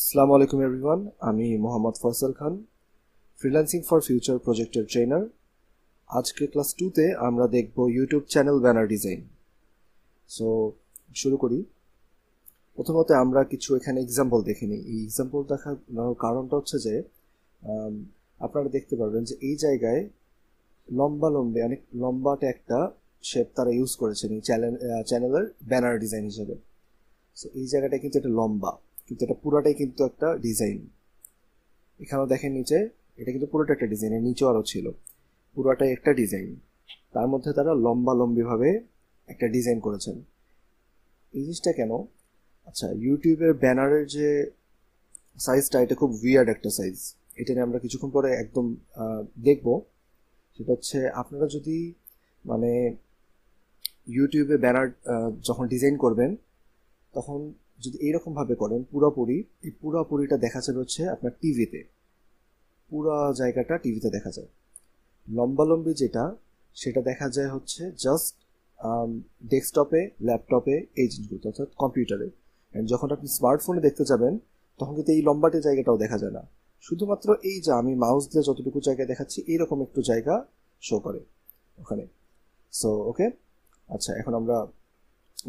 আসসালামু আলাইকুম এভরিওয়ান আমি Mohammad Faisal Khan freelancing for future প্রজেক্টের ট্রেনার আজকে ক্লাস টুতে আমরা দেখব YouTube channel banner design so শুরু করি। প্রথমত আমরা কিছু এখানে এক্সাম্পল দেখে নিই। এই এক্সাম্পল দেখার কারণটা হচ্ছে যে আপনারা দেখতে পারবেন যে এই জায়গায় লম্বা লম্বে, অনেক লম্বাটে একটা শেপ তারা ইউজ করেছেন এই চ্যানেল চ্যানেলের ব্যানার ডিজাইন হিসেবে। সো এই জায়গাটা কিন্তু এটা লম্বা। কিন্তু এটা পুরাটাই কিন্তু একটা ডিজাইন এখানেও দেখেন নিচে, এটা কিন্তু পুরোটা একটা ডিজাইন এর নিচেও আরও ছিল। পুরোটাই একটা ডিজাইন তার মধ্যে তারা লম্বা লম্বিভাবে একটা ডিজাইন করেছেন। এই জিনিসটা কেন? আচ্ছা ইউটিউবের ব্যানারের যে সাইজটা এটা খুব উইয়ার্ড একটা সাইজ এটা নিয়ে আমরা কিছুক্ষণ পরে একদম দেখব। সেটা হচ্ছে, আপনারা যদি মানে ইউটিউবে ব্যানার যখন ডিজাইন করবেন, তখন যদি এইরকম ভাবে করেন, পুরোপুরি, এই পুরোপুরিটা দেখা যাবে হচ্ছে আপনার টিভিতে পুরো জায়গাটা টিভিতে দেখা যায়। লম্বালম্বি যেটা, সেটা দেখা যায় হচ্ছে জাস্ট ডেস্কটপে ল্যাপটপে এই জিনিসগুলো অর্থাৎ কম্পিউটারে অ্যান্ড যখন আপনি স্মার্টফোনে দেখতে যাবেন, তখন কিন্তু এই লম্বাটে জায়গাটাও দেখা যায় না। শুধুমাত্র এই যে আমি মাউস দিয়ে যতটুকু জায়গায় দেখাচ্ছি এইরকম একটু জায়গা শো করে ওখানে। সো ওকে আচ্ছা এখন আমরা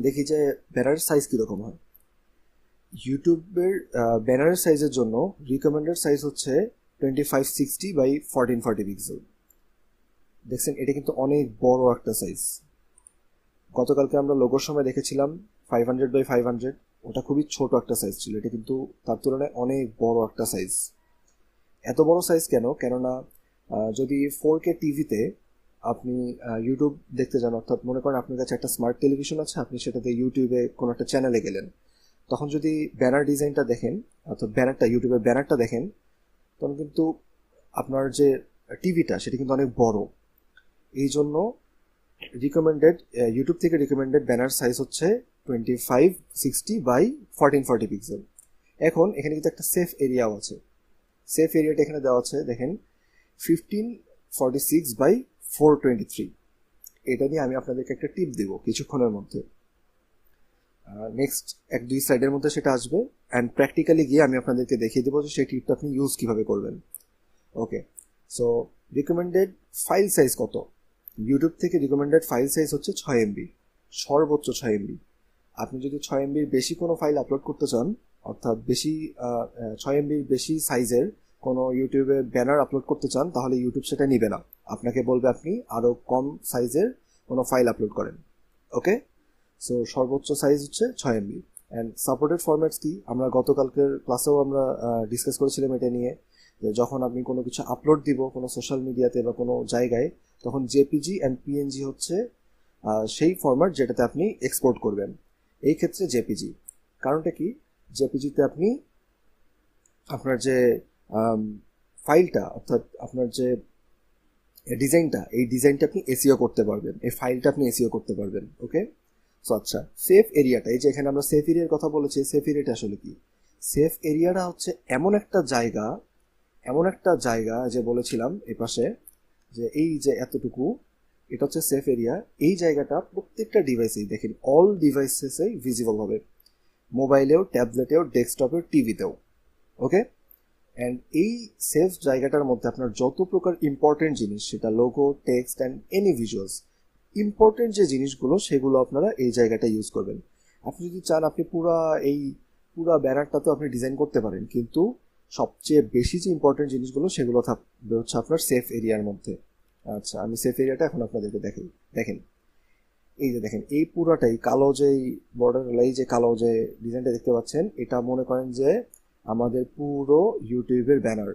দেখি যে ব্যানারের সাইজ কীরকম হয়। ইউটিউবের ব্যানারের সাইজের জন্য রিকমেন্ডেড সাইজ হচ্ছে twenty five sixty by fourteen forty pixel দেখছেন, এটা কিন্তু অনেক বড় একটা সাইজ গতকালকে আমরা লোগোর সময় দেখেছিলাম five hundred by five hundred ওটা খুবই ছোট একটা সাইজ ছিল। এটা কিন্তু তার তুলনায় অনেক বড় একটা সাইজ এত বড় সাইজ কেন? কেননা যদি ফোর কে টিভিতে আপনি ইউটিউব দেখতে যান, অর্থাৎ মনে করেন আপনার কাছে একটা স্মার্ট টেলিভিশন আছে, আপনি সেটাতে ইউটিউবে কোনো একটা চ্যানেলে গেলেন। তখন যদি ব্যানার ডিজাইনটা দেখেন, অর্থাৎ ব্যানারটা, ইউটিউবের ব্যানারটা দেখেন, তখন কিন্তু আপনার যে টিভিটা, সেটা কিন্তু অনেক বড়। এই জন্য রিকমেন্ডেড ইউটিউব থেকে রিকমেন্ডেড ব্যানার সাইজ হচ্ছে twenty five sixty by fourteen forty pixel এখন এখানে কিন্তু একটা সেফ এরিয়াও আছে। সেফ এরিয়াটা এখানে দেওয়া আছে, দেখেন fifteen forty six by four twenty three এটা নিয়ে আমি আপনাদেরকে একটা টিপ দেবো কিছুক্ষণের মধ্যে। নেক্সট এক দুই স্লাইডের মধ্যে সেটা আসবে। অ্যান্ড প্র্যাকটিক্যালি গিয়ে আমি আপনাদেরকে দেখিয়ে দেবো যে সেই টিপটা আপনি ইউজ কীভাবে করবেন। Okay so recommended file size কত? ইউটিউব থেকে রিকমেন্ডেড ফাইল সাইজ হচ্ছে ছয় এমবি সর্বোচ্চ ছয় এমবি আপনি যদি ছয় এমবির বেশি কোনো ফাইল আপলোড করতে চান, অর্থাৎ বেশি ছয় এমবির বেশি সাইজের কোনো ইউটিউবে ব্যানার আপলোড করতে চান, তাহলে ইউটিউব সেটা নিবে না। আপনাকে বলবে আপনি আরও কম সাইজের কোনো ফাইল আপলোড করেন। ওকে সো সর্বোচ্চ সাইজ হচ্ছে ছয় এমবি অ্যান্ড সাপোর্টেড ফরম্যাটস কি? আমরা গতকালকের ক্লাসেও আমরা ডিসকাস করেছিলাম এটা নিয়ে যে যখন আপনি কোনো কিছু আপলোড দিব কোনো সোশ্যাল মিডিয়াতে বা কোনো জায়গায়, তখন জেপিজি অ্যান্ড পিএনজি হচ্ছে সেই ফরম্যাট যেটাতে আপনি এক্সপোর্ট করবেন। এই ক্ষেত্রে জেপিজি কারণটা কি? জেপিজিতে আপনি আপনার যে ফাইলটা অর্থাৎ আপনার যে ডিজাইনটা এই ডিজাইনটা আপনি এসিও করতে পারবেন। এই ফাইলটা আপনি এসিও করতে পারবেন ওকে সো আচ্ছা সেফ এরিয়াটা এই যে এখানে আমরা সেফ এরিয়ার কথা বলেছি সেফ এরিয়াটা আসলে কি? সেফ এরিয়াটা হচ্ছে এমন একটা জায়গা, এমন একটা জায়গা যে বলেছিলাম এ পাশে, যে এই যে এতটুকু, এটা হচ্ছে সেফ এরিয়া এই জায়গাটা প্রত্যেকটা ডিভাইসেই দেখেন অল ডিভাইসেসেই ভিজিবল হবে। মোবাইলেও ট্যাবলেটেও ডেস্কটপেও টিভিতেও ওকে অ্যান্ড এই সেফ জায়গাটার মধ্যে আপনার যত প্রকার ইম্পর্টেন্ট জিনিস, সেটা logo text and any visuals important যে জিনিসগুলো, সেগুলো আপনারা এই জায়গাটা ইউজ করবেন। আপনি যদি চান আপনি পুরা এই পুরা ব্যানারটা তো আপনি ডিজাইন করতে পারেন, কিন্তু সবচেয়ে বেশি যে ইম্পর্টেন্ট জিনিসগুলো, সেগুলো থাকবে হচ্ছে আপনার সেফ এরিয়ার মধ্যে। আচ্ছা আমি সেফ এরিয়াটা এখন আপনাদেরকে দেখাই দেখেন। এই যে দেখেন, এই পুরাটাই কালো যে বর্ডার লাই যে কালো যে ডিজাইনটা দেখতে পাচ্ছেন, এটা মনে করেন যে আমাদের পুরো ইউটিউবের ব্যানার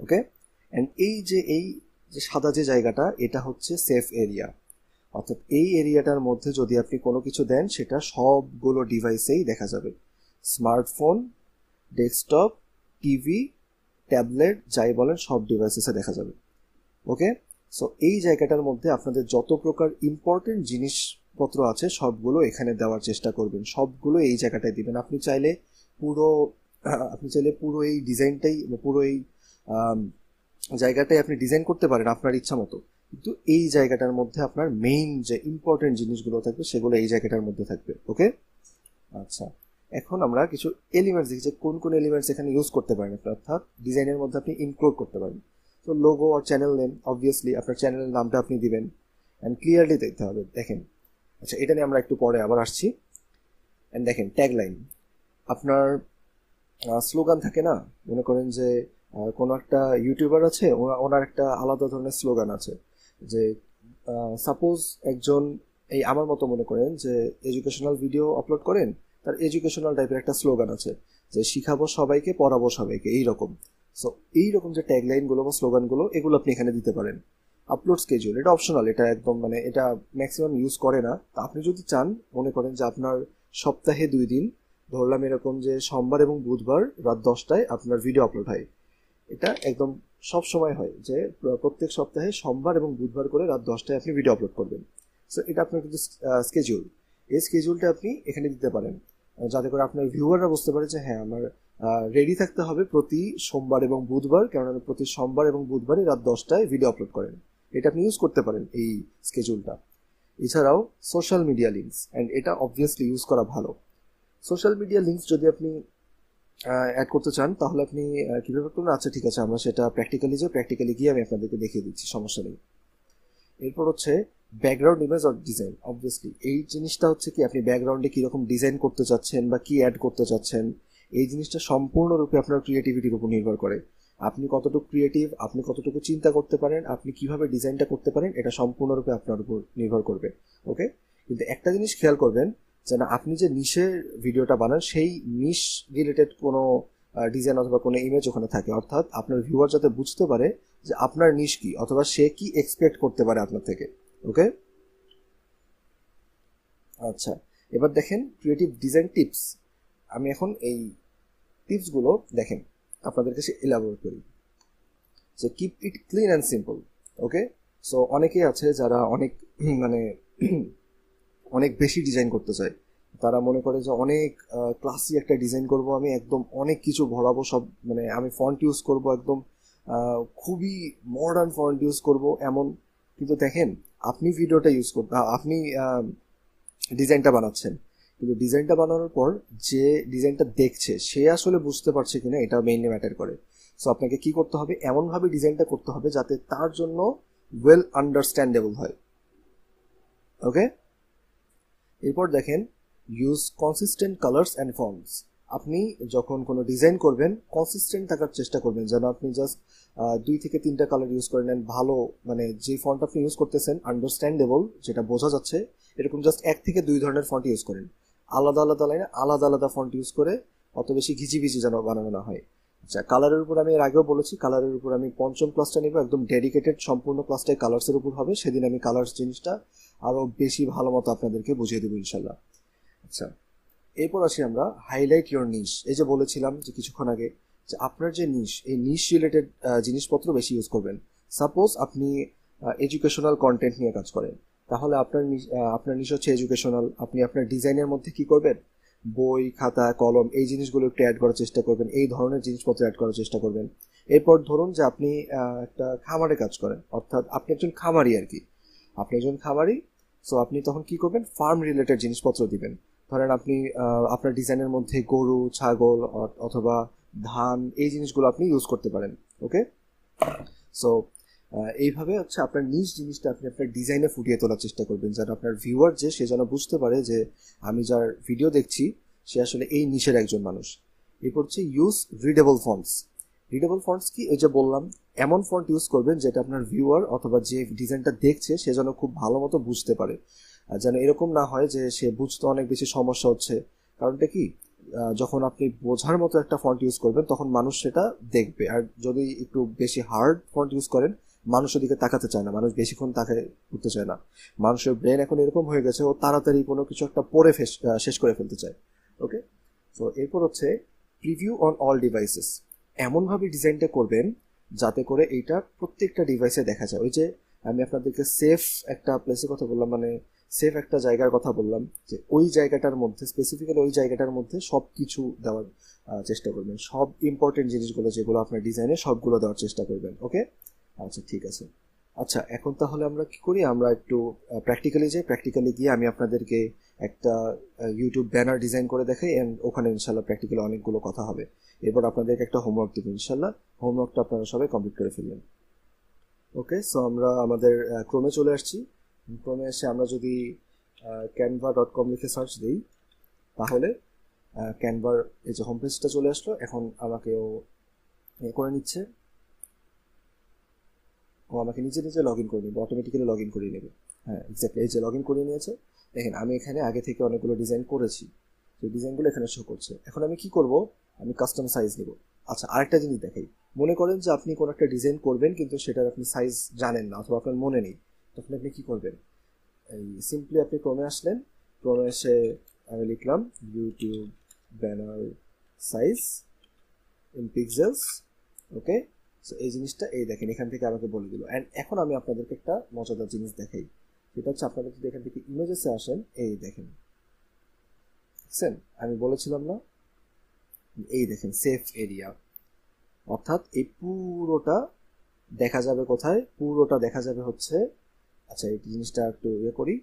ওকে অ্যান্ড এই যে এই যে সাদা যে জায়গাটা, এটা হচ্ছে সেফ এরিয়া অর্থাৎ এই এরিয়াটার মধ্যে যদি আপনি কোনো কিছু দেন, সেটা সবগুলো ডিভাইসেই দেখা যাবে। স্মার্টফোন ডেস্কটপ টিভি ট্যাবলেট যাই বলেন, সব ডিভাইসেসে দেখা যাবে। ওকে সো এই জায়গাটার মধ্যে আপনাদের যত প্রকার ইম্পর্টেন্ট জিনিসপত্র আছে, সবগুলো এখানে দেওয়ার চেষ্টা করবেন। সবগুলো এই জায়গাটায় দিবেন। আপনি চাইলে পুরো, আপনি চাইলে পুরো এই ডিজাইনটাই পুরো এই জায়গাটাই আপনি ডিজাইন করতে পারেন আপনার ইচ্ছা মতো। কিন্তু এই জায়গাটার মধ্যে আপনার মেইন যে ইম্পর্টেন্ট জিনিসগুলো থাকবে সেগুলো এই জায়গাটার মধ্যে থাকবে ওকে আচ্ছা এখন আমরা কিছু এলিমেন্টস দেখি যে কোন কোন এলিমেন্টস এখানে ইউজ করতে পারেন অর্থাৎ ডিজাইনের মধ্যে আপনি ইনক্লুড করতে পারেন। তো লোগো আর চ্যানেল নেম অবভিয়াসলি আপনার চ্যানেলের নামটা আপনি দিবেন। অ্যান্ড ক্লিয়ারলি দেখতে হবে, দেখেন। আচ্ছা এটা নিয়ে আমরা একটু পরে আবার আসছি। অ্যান্ড দেখেন ট্যাগলাইন আপনার স্লোগান থাকে না? মনে করেন যে কোনো একটা ইউটিউবার আছে ওনার একটা আলাদা ধরনের স্লোগান আছে যে সাপোজ একজন এই আমার মতো মনে করেন যে এডুকেশনাল ভিডিও আপলোড করেন, তার এডুকেশনাল টাইপের একটা স্লোগান আছে যে শিখাবো সবাইকে, পড়াবো সবাইকে, এইরকম। সো এইরকম যে ট্যাগলাইনগুলো বা স্লোগানগুলো, এগুলো আপনি এখানে দিতে পারেন। আপলোড স্কেজুল এটা অপশনাল এটা একদম মানে এটা ম্যাক্সিমাম ইউজ করে না। তা আপনি যদি চান, মনে করেন যে আপনার সপ্তাহে দুই দিন, ধরলাম এরকম যে সোমবার এবং বুধবার রাত দশটায় আপনার ভিডিও আপলোড হয়। এটা একদম সব সময় হয় যে প্রত্যেক সপ্তাহে সোমবার এবং বুধবার করে রাত দশটায় আপনি ভিডিও আপলোড করবেন। সো এটা আপনার কিন্তু স্কেজুল এই স্কেজুলটা আপনি এখানে দিতে পারেন। যাতে করে আপনার ভিউয়াররা বুঝতে পারে যে হ্যাঁ আমার রেডি থাকতে হবে প্রতি সোমবার এবং বুধবার কারণ আপনি প্রতি সোমবার এবং বুধবারই রাত দশটায় ভিডিও আপলোড করেন। এটা আপনি ইউজ করতে পারেন এই স্কেজুলটা এছাড়াও সোশ্যাল মিডিয়া লিঙ্কস অ্যান্ড এটা অবভিয়াসলি ইউজ করা ভালো। সোশ্যাল মিডিয়া লিঙ্কস যদি আপনি অ্যাড করতে চান, তাহলে আপনি কীভাবে করবেন? আচ্ছা ঠিক আছে, আমরা সেটা প্র্যাকটিক্যালি যে প্র্যাকটিক্যালি গিয়ে আমি আপনাদেরকে দেখিয়ে দিচ্ছি, সমস্যা নেই। এরপর হচ্ছে background image or design obviously এই জিনিসটা হচ্ছে কি, আপনি ব্যাকগ্রাউন্ডে কীরকম ডিজাইন করতে চাচ্ছেন বা কি অ্যাড করতে চাচ্ছেন, এই জিনিসটা সম্পূর্ণরূপে আপনার ক্রিয়েটিভিটির উপর নির্ভর করে। আপনি কতটুকু ক্রিয়েটিভ আপনি কতটুকু চিন্তা করতে পারেন, আপনি কীভাবে ডিজাইনটা করতে পারেন, এটা সম্পূর্ণরূপে আপনার উপর নির্ভর করবে ওকে কিন্তু একটা জিনিস খেয়াল করবেন যে না আপনি যে নিশের ভিডিওটা বানান, সেই নিশ রিলেটেড কোনো ডিজাইন অথবা কোনো ইমেজ ওখানে থাকে। অর্থাৎ আপনার ভিউয়ার যাতে বুঝতে পারে যে আপনার নিশ কি, অথবা সে কি এক্সপেক্ট করতে পারে আপনার থেকে। ওকে? আচ্ছা এবার দেখেন ক্রিয়েটিভ ডিজাইন টিপস আমি এখন এই টিপসগুলো দেখেন, আপনাদের কাছে এলাবোরেট করি। যে keep it clean and simple okay so অনেকেই আছে যারা অনেক মানে অনেক বেশি ডিজাইন করতে চায়। তারা মনে করে যে অনেক ক্লাসি একটা ডিজাইন করব আমি, একদম অনেক কিছু ভরাবো, সব মানে আমি ফন্ট ইউজ করব একদম খুবই মডার্ন ফন্ট ইউজ করব এমন। কিন্তু দেখেন, আপনি ভিডিওটা ইউজ করতে আপনি ডিজাইনটা বানাচ্ছেন। কিন্তু ডিজাইনটা বানানোর পর যে ডিজাইনটা দেখছে, সে আসলে বুঝতে পারছে কিনা এটা মেইনলি ম্যাটার করে। সো আপনাকে কি করতে হবে? এমনভাবে ডিজাইনটা করতে হবে যাতে তার জন্য ওয়েল আন্ডারস্ট্যান্ডেবল হয়। ওকে এরপর দেখেন use consistent colours and forms আপনি যখন কোনো ডিজাইন করবেন কনসিস্টেন্ট থাকার চেষ্টা করবেন, যেন আপনি জাস্ট দুই থেকে তিনটা কালার ইউজ করে নেন, ভালো মানে যে ফন্ট আপনি ইউজ করতেছেন আন্ডারস্ট্যান্ডেবল যেটা বোঝা যাচ্ছে, এরকম জাস্ট এক থেকে দুই ধরনের ফন্ট ইউজ করেন। আলাদা আলাদা লাইনে আলাদা আলাদা ফন্ট ইউজ করে অত বেশি ঘিচিবিচি যেন বানানো না হয়। আচ্ছা কালারের উপর আমি এর আগেও বলেছি কালারের উপর আমি পঞ্চম ক্লাসটা নিব, একদম ডেডিকেটেড সম্পূর্ণ ক্লাসটাই কালার্সের উপর হবে, সেদিন আমি কালার্স জিনিসটা আরও বেশি ভালো মতো আপনাদেরকে বুঝিয়ে দেবো ইনশাল্লাহ আচ্ছা এরপর আসি আমরা হাইলাইট ইউর নিশ এই যে বলেছিলাম যে কিছুক্ষণ আগে যে আপনার যে নিশ এই নিশ রিলেটেড জিনিসপত্র বেশি ইউজ করবেন। সাপোজ আপনি এডুকেশনাল কন্টেন্ট নিয়ে কাজ করেন। তাহলে আপনার আপনার নিশ হচ্ছে এডুকেশনাল আপনি আপনার ডিজাইনের মধ্যে কি করবেন? বই, খাতা, কলম, এই জিনিসগুলো একটু অ্যাড করার চেষ্টা করবেন। এই ধরনের জিনিসপত্র অ্যাড করার চেষ্টা করবেন। এরপর ধরুন যে আপনি একটা খামারে কাজ করেন। অর্থাৎ আপনি একজন খামারি আর কি। আপনি একজন খামারি সো আপনি তখন কি করবেন? ফার্ম রিলেটেড জিনিসপত্র দিবেন। ধরেন আপনি আপনার ডিজাইনের মধ্যে গরু, ছাগল অথবা ধান, এই জিনিসগুলো আপনি ইউজ করতে পারেন ওকে সো এইভাবে হচ্ছে আপনার নিজ জিনিসটা আপনি আপনার ডিজাইনে ফুটিয়ে তোলার চেষ্টা করবেন, যেন আপনার ভিউয়ার যে, সে যেন বুঝতে পারে যে, আমি যার ভিডিও দেখছি, সে আসলে এই নিশের একজন মানুষ। এরপর হচ্ছে use readable fonts readable fonts কি? এই যে বললাম, এমন ফন্ট ইউজ করবেন যেটা আপনার ভিউয়ার অথবা যে ডিজাইনটা দেখছে, সে যেন খুব ভালো মতো বুঝতে পারে। যেন এরকম না হয় যে সে বুঝতে অনেক বেশি সমস্যা হচ্ছে। কারণটা কি? যখন আপনি বোঝার মতো একটা ফন্ট ইউজ করবেন, তখন মানুষ সেটা দেখবে। আর যদি একটু বেশি হার্ড ফন্ট ইউজ করেন, মানুষের দিকে তাকাতে চায় না। মানুষ বেশিক্ষণ তাকে করতে চায় না। মানুষের ব্রেন এখন এরকম হয়ে গেছে, ও তাড়াতাড়ি কোনো কিছু একটা পরে শেষ করে ফেলতে চায়। ওকে তো এরপর হচ্ছে প্রিভিউ অন অল ডিভাইসেস এমনভাবে ডিজাইনটা করবেন যাতে করে এইটা প্রত্যেকটা ডিভাইসে দেখা যায়। ওই যে আমি আপনাদেরকে সেফ একটা প্লেসের কথা বললাম মানে সেফ একটা জায়গার কথা বললাম, যে ওই জায়গাটার মধ্যে স্পেসিফিক্যালি ওই জায়গাটার মধ্যে সব কিছু দেওয়ার চেষ্টা করবেন। সব ইম্পর্টেন্ট জিনিসগুলো, যেগুলো আপনার ডিজাইনে সবগুলো দেওয়ার চেষ্টা করবেন ওকে আচ্ছা ঠিক আছে। আচ্ছা এখন তাহলে আমরা কি করি? আমরা একটু প্র্যাকটিক্যালি যাই। প্র্যাকটিক্যালি গিয়ে আমি আপনাদেরকে একটা ইউটিউব ব্যানার ডিজাইন করে দেখাই অ্যান্ড ওখানে ইনশাল্লাহ প্র্যাকটিক্যালি অনেকগুলো কথা হবে। এরপর আপনাদেরকে একটা হোমওয়ার্ক দেবো ইনশাল্লাহ হোমওয়ার্কটা আপনারা সবাই কমপ্লিট করে ফেলবেন। ওকে সো আমরা আমাদের ক্রমে চলে আসছি। ক্রমে এসে আমরা যদি ক্যানভা ডট কম লিখে সার্চ দিই, তাহলে ক্যানভার এই যে হোম পেজটা চলে আসলো। এখন আমাকেও করে নিচ্ছে। আমাকে নিজে নিজে লগ ইন করে নেবে অটোমেটিক্যালি লগ ইন করিয়ে নেবে। হ্যাঁ এক্স্যাক্টলি এই যে লগ ইন করিয়ে নিয়েছে, দেখেন আমি এখানে আগে থেকে অনেকগুলো ডিজাইন করেছি, সেই ডিজাইনগুলো এখানে শো করছে। এখন আমি কি করব? আমি কাস্টম সাইজ নেব। আচ্ছা আরেকটা জিনিস দেখাই। মনে করেন যে আপনি কোনো একটা ডিজাইন করবেন, কিন্তু সেটার আপনি সাইজ জানেন না, অথবা আপনার মনে নেই। তখন আপনি কি করবেন? এই সিম্পলি আপনি ক্রমে আসলেন ক্রমে এসে আমি লিখলাম YouTube banner size in pixels okay so এই জিনিসটা, এই দেখেন, এখান থেকে আমাকে বলে দিল। অ্যান্ড এখন আমি আপনাদেরকে একটা মজাদার জিনিস দেখাই। সেটা হচ্ছে, আপনারা যদি এখান থেকে ইমেজেসে আসেন, এই দেখেন। দেখছেন? আমি বলেছিলাম না? এই দেখেন সেফ এরিয়া অর্থাৎ এই পুরোটা দেখা যাবে কোথায়? পুরোটা দেখা যাবে হচ্ছে আচ্ছা এই জিনিসটা একটু ইয়ে করি।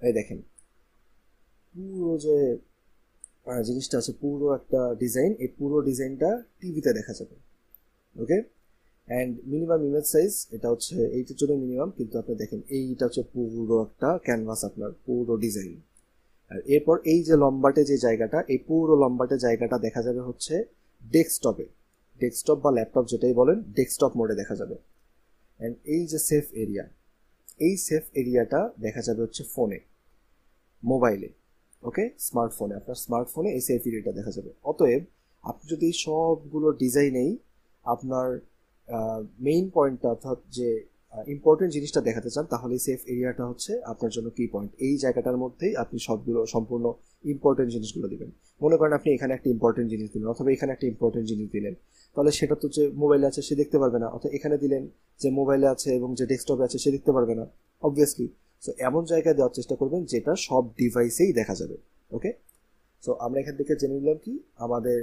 এই দেখেন, পুরো যে জিনিসটা আছে, পুরো একটা ডিজাইন এই পুরো ডিজাইনটা টিভিতে দেখা যাবে। Okay and minimum image size এটা হচ্ছে এইটার জন্য মিনিমাম কিন্তু আপনি দেখেন, এইটা হচ্ছে পুরো একটা ক্যানভাস আপনার, পুরো ডিজাইন আর এরপর এই যে লম্বাটে যে জায়গাটা, এই পুরো লম্বাটে জায়গাটা দেখা যাবে হচ্ছে ডেস্কটপে ডেস্কটপ বা ল্যাপটপ যেটাই বলেন ডেস্কটপ মোডে দেখা যাবে। অ্যান্ড এই যে সেফ এরিয়া এই সেফ এরিয়াটা দেখা যাবে হচ্ছে ফোনে মোবাইলে ওকে স্মার্টফোনে আপনার স্মার্টফোনে এই সেফ এরিয়াটা দেখা যাবে। অতএব, আপনি যদি সবগুলো ডিজাইনেই আপনার মেইন পয়েন্টটা অর্থাৎ যে ইম্পর্টেন্ট জিনিসটা দেখাতে চান, তাহলে সেফ এরিয়াটা হচ্ছে আপনার জন্য কি পয়েন্ট এই জায়গাটার মধ্যেই আপনি সবগুলো, সম্পূর্ণ ইম্পর্টেন্ট জিনিসগুলো দিবেন। মনে করেন আপনি এখানে একটা ইম্পর্টেন্ট জিনিস দিলেন, অথবা এখানে একটা ইম্পর্টেন্ট জিনিস দিলেন। তাহলে সেটা তো যে মোবাইলে আছে সে দেখতে পারবে না, অথবা এখানে দিলেন যে মোবাইলে আছে এবং যে ডেস্কটপে আছে সে দেখতে পারবে না অবভিয়াসলি সো এমন জায়গায় দেওয়ার চেষ্টা করবেন যেটা সব ডিভাইসেই দেখা যাবে ওকে সো আমরা এখান থেকে জেনে নিলাম কি আমাদের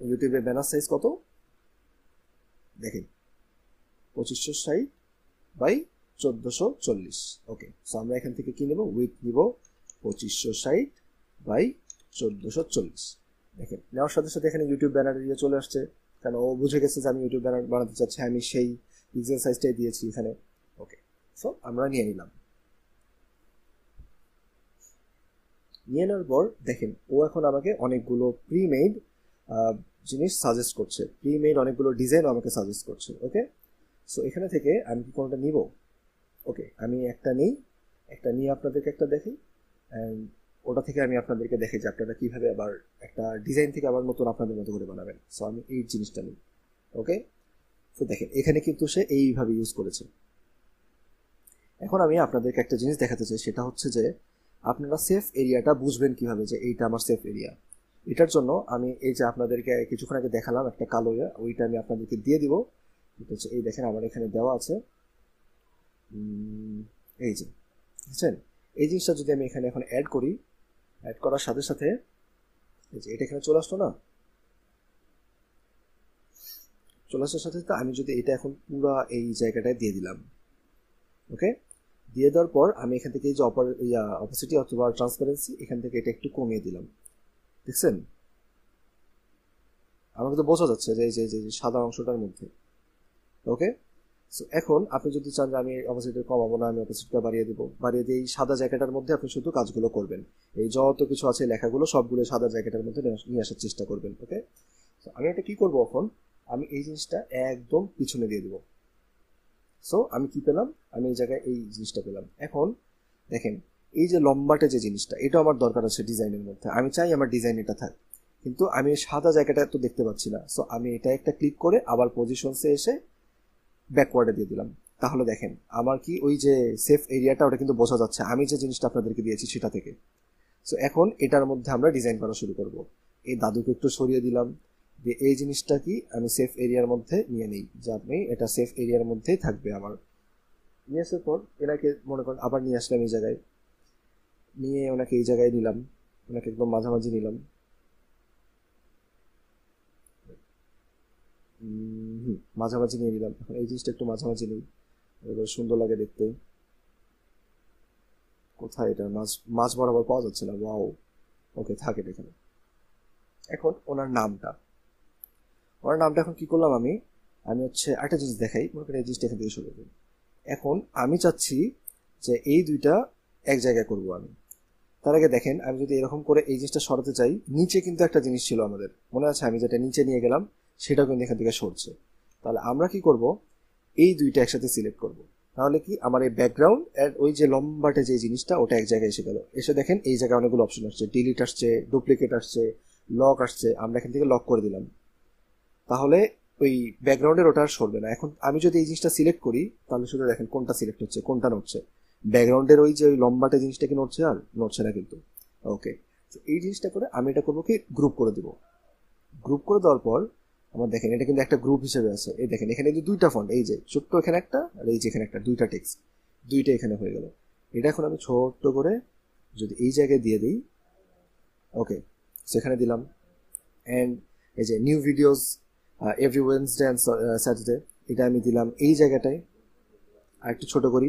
ইউটিউবে ব্যানার সাইজ কত? দেখেন, পঁচিশশো ষাট বাই চোদ্দোশো চল্লিশ। ওকে সো আমরা এখান থেকে কি নেব? উইথ নিব পঁচিশশো ষাট বাই চোদ্দোশো চল্লিশ। দেখেন, নেওয়ার সাথে সাথে এখানে ইউটিউব ব্যানার দিয়ে চলে আসছে। কারণ ও বুঝে গেছে যে আমি ইউটিউব ব্যানার বানাতে চাচ্ছি, আমি সেই পিক্সেল সাইজটাই দিয়েছি এখানে। ওকে সো আমরা নিয়ে নিলাম। নিয়ে নেওয়ার পর দেখেন, ও এখন আমাকে অনেকগুলো প্রিমেড জিনিস সাজেস্ট করছে। প্রিমেড অনেকগুলো ডিজাইন আমাকে সাজেস্ট করছে ওকে সো এখানে থেকে আমি কি কোনোটা নিব? ওকে আমি একটা নিই, একটা নিয়ে আপনাদেরকে একটা দেখি অ্যান্ড ওটা থেকে আমি আপনাদেরকে দেখে যে আপনারা কীভাবে আবার একটা ডিজাইন থেকে আবার নতুন আপনাদের মতো করে বানাবেন। সো আমি এই জিনিসটা নিই ওকে তো দেখেন, এখানে কিন্তু সে এইভাবে ইউজ করেছে। এখন আমি আপনাদেরকে একটা জিনিস দেখাতে চাই, সেটা হচ্ছে যে আপনারা সেফ এরিয়াটা বুঝবেন কীভাবে যে এইটা আমার সেফ এরিয়া এটার জন্য আমি এই যে আপনাদেরকে কিছুক্ষণ আগে দেখালাম একটা কালো ইয়ে ওইটা আমি আপনাদেরকে দিয়ে দিব। এটা হচ্ছে, এই দেখেন আমার এখানে দেওয়া আছে। এই যে, বুঝছেন? এই জিনিসটা যদি আমি এখানে এখন অ্যাড করি অ্যাড করার সাথে সাথে, এই যে এটা এখানে চলে আসলো না? চলে আসার সাথে সাথে আমি যদি এটা এখন পুরো এই জায়গাটায় দিয়ে দিলাম ওকে দিয়ে দেওয়ার পর আমি এখান থেকে এই যে অপার ইয়া অপোসিটি অথবা ট্রান্সপারেন্সি এখান থেকে এটা একটু কমিয়ে দিলাম। দেখছেন? আমাকে তো বোঝা যাচ্ছে যে এই যে যে সাদা অংশটার মধ্যে। ওকে সো এখন আপনি যদি চান যে আমি অপোজিটে কমাবো না, আমি অপোজিটটা বাড়িয়ে দেবো, বাড়িয়ে দিয়ে এই সাদা জায়গাটার মধ্যে আপনি শুধু কাজগুলো করবেন। এই যত কিছু আছে লেখাগুলো সবগুলো সাদা জায়গাটার মধ্যে নিয়ে আসার চেষ্টা করবেন ওকে সো আমি এটা কি করব এখন? আমি এই জিনিসটা একদম পিছনে দিয়ে দেবো। সো আমি কি পেলাম? আমি এই জায়গায় এই জিনিসটা পেলাম। এখন দেখেন এই যে লম্বাটে যে জিনিসটা, এটা আমার দরকার আছে ডিজাইনের মধ্যে। আমি চাই আমার ডিজাইন এটা থাক। কিন্তু আমি সাদা জায়গাটা তো দেখতে পাচ্ছি না। সো আমি এটা একটা ক্লিক করে আবার পজিশনসে এসে ব্যাকওয়ার্ডে দিয়ে দিলাম। তাহলে দেখেন, আমার কি ওই যে সেফ এরিয়াটা ওটা কিন্তু বোঝা যাচ্ছে। আমি যে জিনিসটা আপনাদেরকে দিয়েছি সেটা থেকে। সো এখন এটার মধ্যে আমরা ডিজাইন করা শুরু করব। এই দাদুকে একটু সরিয়ে দিলাম। যে এই জিনিসটা কি আমি সেফ এরিয়ার মধ্যে নিয়ে নিই। যে আপনি এটা সেফ এরিয়ার মধ্যেই থাকবে আমার। নিয়ে আসার পর এনাকে মনে করেন আবার নিয়ে আসলাম এই জায়গায়। নিয়ে ওনাকে এই জায়গায় নিলাম। ওনাকে একদম মাঝামাঝি নিলাম। মাঝামাঝি নিয়ে নিলাম। এখন এই জিনিসটা একটু মাঝামাঝি নিই। এবার সুন্দর লাগে দেখতে। কোথায় এটা? মাছ মাছ বরাবর পাওয়া যাচ্ছে না। ওয়াও। ওকে থাকে এখানে। এখন ওনার নামটা। ওনার নামটা এখন কি করলাম আমি? আমি হচ্ছে একটা জিনিস দেখাই। মনে করেন এই জিনিসটা এখান থেকে শুরু করি। এখন আমি চাচ্ছি যে এই দুইটা এক জায়গায় করব আমি। তার আগে দেখেন, আমি যদি এরকম করে এই জিনিসটা সরাতে চাই, নিচে কিন্তু একটা জিনিস ছিল আমাদের। মনে আছে, আমি যেটা নিচে নিয়ে গেলাম, সেটাও কিন্তু এখান থেকে সরছে। তাহলে আমরা কি করব? এই দুইটা একসাথে সিলেক্ট করব। তাহলে কি আমার এই ব্যাকগ্রাউন্ড আর ওই যে লম্বাটে যে জিনিসটা, ওটা এক জায়গায় এসে গেল। এসে দেখেন, এই জায়গায় অনেকগুলো অপশন আসছে। ডিলিট আসছে ডুপ্লিকেট আসছে লক আসছে, আমরা এখান থেকে লক করে দিলাম। তাহলে ওই ব্যাকগ্রাউন্ডের ওটা আর সরবে না। এখন আমি যদি এই জিনিসটা সিলেক্ট করি, তাহলে শুধু দেখেন কোনটা সিলেক্ট হচ্ছে, কোনটা নড়ছে। ব্যাকগ্রাউন্ডের ওই যে ওই লম্বাটে জিনিসটা কি নড়ছে আর নড়ছে না কিন্তু। ওকে তো এই জিনিসটা করে আমি এটা করব কি গ্রুপ করে দিব। গ্রুপ করে দেওয়ার পর, আমার দেখেন এটা কিন্তু একটা গ্রুপ হিসেবে আছে। এই দেখেন, এখানে কিন্তু দুইটা ফন্ট এই যে ছোট্ট এখানে একটা আর এই যে এখানে একটা, দুইটা টেক্সট দুইটা এখানে হয়ে গেল। এটা এখন আমি ছোট্ট করে যদি এই জায়গায় দিয়ে দিই ওকে সেখানে দিলাম। অ্যান্ড এই যে new videos every Wednesday and Saturday এটা আমি দিলাম এই জায়গাটায়। আর একটু ছোট করি।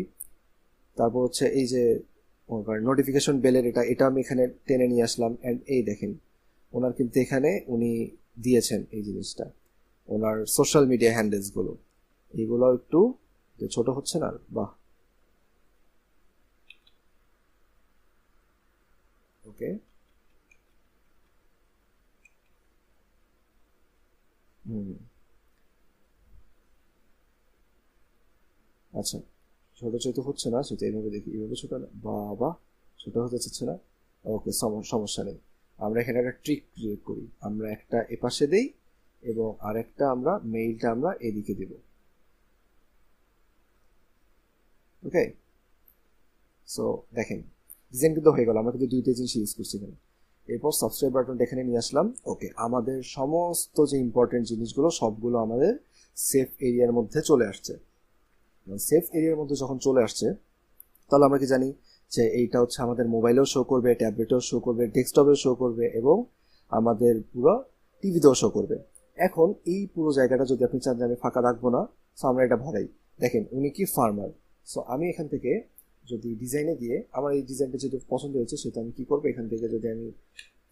তারপর হচ্ছে এই যে নোটিফিকেশন বেলের এটা এটা আমি এখানে টেনে নিয়ে আসলাম অ্যান্ড এই দেখেন, ওনার কিন্তু এখানে উনি দিয়েছেন এই জিনিসটা, ওনার সোশ্যাল মিডিয়া হ্যান্ডেলসগুলো এইগুলো একটু ছোট হচ্ছে না, বাহ। ওকে। হুম। আচ্ছা। ছোট ছোট হচ্ছে না, সেটা এইভাবে দেখি এইভাবে ছোট না। বাবা, ছোট হতে চাচ্ছে না। ওকে সমস্যা নেই। আমরা এখানে একটা ট্রিক ক্রিয়েট করি। আমরা একটা এপাশে দেই এবং আরেকটা আমরা মেইলটা আমরা এদিকে দেব। ওকে সো দেখেন ডিজাইন কিন্তু হয়ে গেল। আমরা কিন্তু দুইটা জিনিস ইউজ করছি এখানে। এরপর সাবস্ক্রাইব বাটনটা এখানে নিয়ে আসলাম। ওকে আমাদের সমস্ত যে ইম্পর্টেন্ট জিনিসগুলো, সবগুলো আমাদের সেফ এরিয়ার মধ্যে চলে আসছে। সেফ এরিয়ার মধ্যে যখন চলে আসছে, তাহলে আমরা কি জানি যে এইটা হচ্ছে আমাদের মোবাইলেও শো করবে ট্যাবলেটেও শো করবে ডেস্কটপেও শো করবে এবং আমাদের পুরো টিভিতেও শো করবে। এখন এই পুরো জায়গাটা যদি আপনি চান যে আমি ফাঁকা রাখব না সো আমরা এটা ভরাই দেখেন, উনি কি ফার্মার সো আমি এখান থেকে যদি ডিজাইনে গিয়ে, আমার এই ডিজাইনটা যেটা পছন্দ হয়েছে সেটা আমি কি করব? এখান থেকে যদি আমি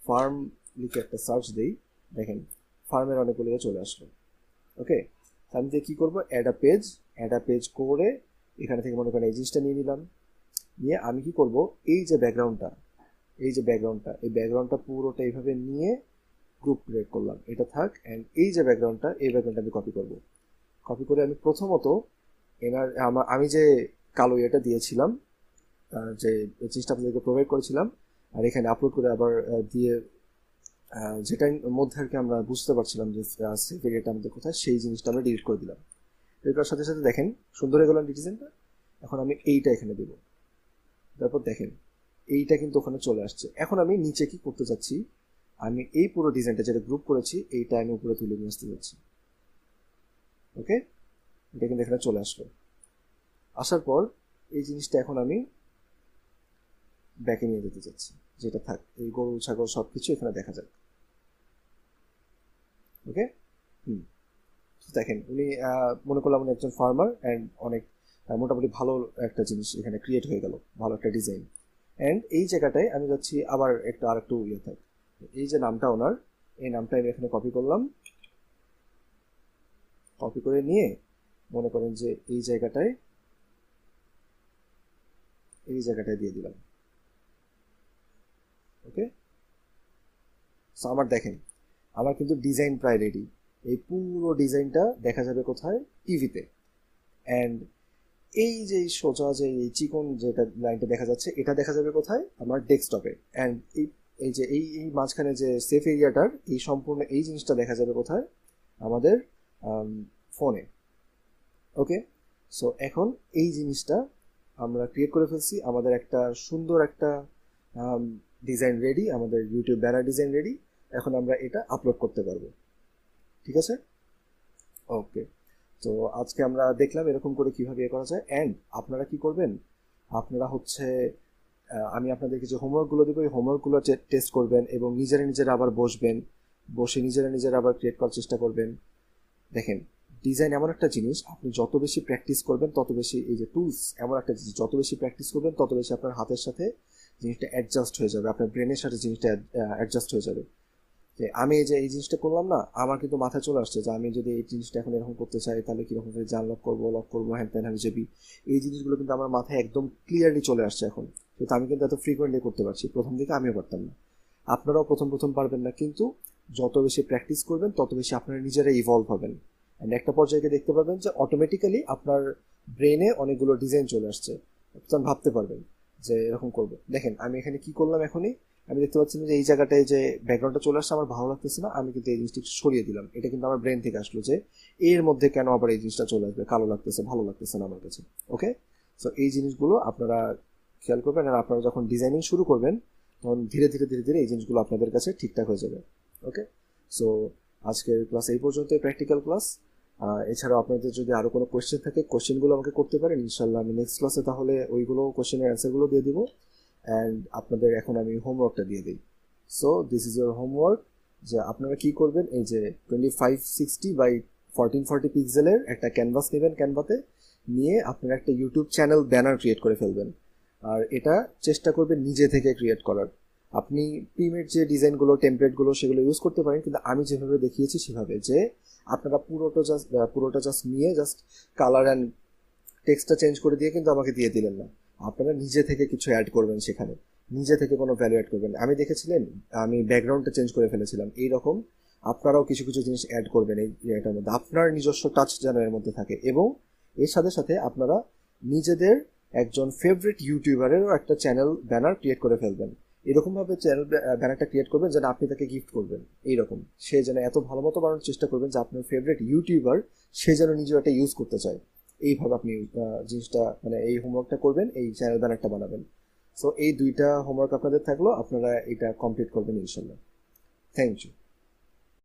ফার্ম লিখে একটা সার্চ দিই, দেখেন ফার্মের অনেকগুলো চলে আসলো। ওকে আমি যে কী করব? Add a page add a page করে এখানে থেকে মনে করেন এই জিনিসটা নিয়ে নিলাম। নিয়ে আমি কি করব? এই যে ব্যাকগ্রাউন্ডটা এই যে ব্যাকগ্রাউন্ডটা এই ব্যাকগ্রাউন্ডটা পুরোটা এইভাবে নিয়ে গ্রুপ ক্রিয়েট করলাম। এটা থাক অ্যান্ড এই যে ব্যাকগ্রাউন্ডটা এই ব্যাকগ্রাউন্ডটা আমি কপি করব। কপি করে আমি প্রথমত এনার আমার আমি যে কালো ইয়েটা দিয়েছিলাম যে জিনিসটা আপনাদেরকে প্রোভাইড করেছিলাম, আর এখানে আপলোড করে আবার দিয়ে যেটার মধ্যে আর কি আমরা বুঝতে পারছিলাম যে সেফ এরিয়াটা আমাদের কোথায়, সেই জিনিসটা আমরা ডিলিট করে দিলাম। ডিলিট করার সাথে সাথে দেখেন, সুন্দর হয়ে গেল ডিজাইনটা এখন আমি এইটা এখানে দেবো। তারপর দেখেন, এইটা কিন্তু ওখানে চলে আসছে। এখন আমি নিচে কি করতে চাচ্ছি আমি এই পুরো ডিজাইনটা যেটা গ্রুপ করেছি, এইটা আমি উপরে তুলে নিয়ে আসতে যাচ্ছি। ওকে? এটা কিন্তু এখানে চলে আসলো। আসার পর এই জিনিসটা এখন আমি ব্যাকে নিয়ে যেতে চাচ্ছি। যেটা থাক, এই গরু, ছাগল সব কিছু এখানে দেখা যাক। ওকে? হুম। দেখেন, উনি মনে করলাম উনি একজন ফার্মার অ্যান্ড অনেক মোটামুটি ভালো একটা জিনিস এখানে ক্রিয়েট হয়ে গেল, ভালো একটা ডিজাইন অ্যান্ড এই জায়গাটায় আমি যাচ্ছি আবার একটা আর একটু ইয়ে থাক। এই যে নামটা ওনার, এই নামটা আমি এখানে কপি করলাম। কপি করে নিয়ে মনে করেন যে এই জায়গাটায় এই জায়গাটায় দিয়ে দিলাম। ওকে? আমার দেখেন আমার কিন্তু ডিজাইন প্রায় রেডি এই পুরো ডিজাইনটা দেখা যাবে কোথায়? টিভিতে অ্যান্ড এই যে সোজা যে এই চিকন যেটা লাইনটা দেখা যাচ্ছে, এটা দেখা যাবে কোথায়? আমার ডেস্কটপে অ্যান্ড এই এই যে এই এই মাঝখানে যে সেফ এরিয়াটার এই সম্পূর্ণ এই জিনিসটা দেখা যাবে কোথায়? আমাদের ফোনে ওকে সো এখন এই জিনিসটা আমরা ক্রিয়েট করে ফেলছি। আমাদের একটা সুন্দর একটা ডিজাইন রেডি আমাদের ইউটিউব ব্যানার ডিজাইন রেডি এখন আমরা এটা আপলোড করতে পারব। ঠিক আছে? ওকে তো আজকে আমরা দেখলাম এরকম করে কীভাবে এ করা যায়। অ্যান্ড আপনারা কি করবেন? আপনারা হচ্ছে আমি আপনাদেরকে যে হোমওয়ার্কগুলো দেবো, এই হোমওয়ার্কগুলো টেস্ট করবেন এবং নিজেরা নিজেরা আবার বসবেন। বসে নিজেরা নিজেরা আবার ক্রিয়েট করার চেষ্টা করবেন। দেখেন ডিজাইন এমন একটা জিনিস, আপনি যত বেশি প্র্যাকটিস করবেন, তত বেশি এই যে টুলস এমন একটা জিনিস, যত বেশি প্র্যাকটিস করবেন, তত বেশি আপনার হাতের সাথে জিনিসটা অ্যাডজাস্ট হয়ে যাবে, আপনার ব্রেনের সাথে জিনিসটা অ্যাডজাস্ট হয়ে যাবে। যে আমি যে এই জিনিসটা করলাম না, আমার কিন্তু মাথায় চলে আসছে যে আমি যদি এই জিনিসটা এখন এরকম করতে চাই, তাহলে কীরকম করে জান লক করব লক করব হ্যান ত্যান আমি যাবি এই জিনিসগুলো কিন্তু আমার মাথায় একদম ক্লিয়ারলি চলে আসছে এখন। কিন্তু আমি কিন্তু এত ফ্রিকোয়েন্টলি করতে পারছি, প্রথম দিকে আমিও পারতাম না। আপনারাও প্রথম প্রথম পারবেন না, কিন্তু যত বেশি প্র্যাকটিস করবেন, তত বেশি আপনারা নিজেরা ইভলভ হবেন। অ্যান্ড একটা পর্যায়ে দেখতে পারবেন যে অটোমেটিক্যালি আপনার ব্রেনে অনেকগুলো ডিজাইন চলে আসছে। ভাবতে পারবেন যে এরকম করব। দেখেন, আমি এখানে কি করলাম এখনই? আমি দেখতে পাচ্ছি যে এই জায়গাটায় যে ব্যাকগ্রাউন্ডটা চলে আসছে, আমার ভালো লাগতেছে না, আমি কিন্তু এই জিনিসটি সরিয়ে দিলাম। এটা কিন্তু আমার ব্রেন থেকে আসলো যে এর মধ্যে কেন আবার এই জিনিসটা চলে আসবে, কালো লাগতেছে, ভালো লাগতেছে না আমার কাছে ওকে সো এই জিনিসগুলো আপনারা খেয়াল করবেন আর আপনারা যখন ডিজাইনিং শুরু করবেন, তখন ধীরে ধীরে ধীরে ধীরে এই জিনিসগুলো আপনাদের কাছে ঠিকঠাক হয়ে যাবে ওকে সো আজকের ক্লাস এই পর্যন্ত প্র্যাকটিক্যাল ক্লাস এছাড়াও আপনাদের যদি আরও কোনো কোয়েশ্চেন থাকে কোয়েশ্চেনগুলো আমাকে করতে পারেন ইনশাল্লাহ আমি নেক্সট ক্লাসে তাহলে ওইগুলো কোয়েশ্চেনের অ্যান্সারগুলো দিয়ে দিব। অ্যান্ড আপনাদের এখন আমি হোমওয়ার্কটা দিয়ে দিই। So this is your homework যে আপনারা কি করবেন, এই যে twenty five sixty by fourteen forty পিক্সেলের একটা ক্যানভাস নেবেন ক্যানভাতে নিয়ে আপনারা একটা ইউটিউব চ্যানেল ব্যানার ক্রিয়েট করে ফেলবেন। আর এটা চেষ্টা করবেন নিজে থেকে ক্রিয়েট করার। আপনি প্রিমের যে ডিজাইনগুলো টেমপ্লেটগুলো সেগুলো ইউজ করতে পারেন, কিন্তু আমি যেভাবে দেখিয়েছি সেভাবে, যে আপনারা পুরোটা জাস্ট পুরোটা জাস্ট নিয়ে জাস্ট কালার অ্যান্ড টেক্সটটা চেঞ্জ করে দিয়ে কিন্তু আমাকে দিয়ে দিলেন না। আপনারা নিজে থেকে কিছু অ্যাড করবেন সেখানে। নিজে থেকে কোনো ভ্যালু অ্যাড করবেন আমি দেখেছিলেন, আমি ব্যাকগ্রাউন্ডটা চেঞ্জ করে ফেলেছিলাম। এইরকম আপনারাও কিছু কিছু জিনিস অ্যাড করবেন এই এটার মধ্যে। আপনার নিজস্ব টাচ যেন এর মধ্যে থাকে এবং এর সাথে সাথে আপনারা নিজেদের একজন ফেভারিট ইউটিউবারেরও একটা চ্যানেল ব্যানার ক্রিয়েট করে ফেলবেন। এরকমভাবে চ্যানেল ব্যানারটা ক্রিয়েট করবেন যেন আপনি তাকে গিফট করবেন। এইরকম। সে যেন এত ভালো মতো বানানোর চেষ্টা করবেন যে আপনার ফেভারিট ইউটিউবার সে যেন নিজেও একটা ইউজ করতে চায়। এইভাবে আপনি জিনিসটা মানে এই হোমওয়ার্কটা করবেন, এই চ্যানেল ব্যানারটা বানাবেন। সো এই দুইটা হোমওয়ার্ক আপনাদের থাকল, আপনারা এটা কমপ্লিট করবেন ইনশাল্লাহ। Thank you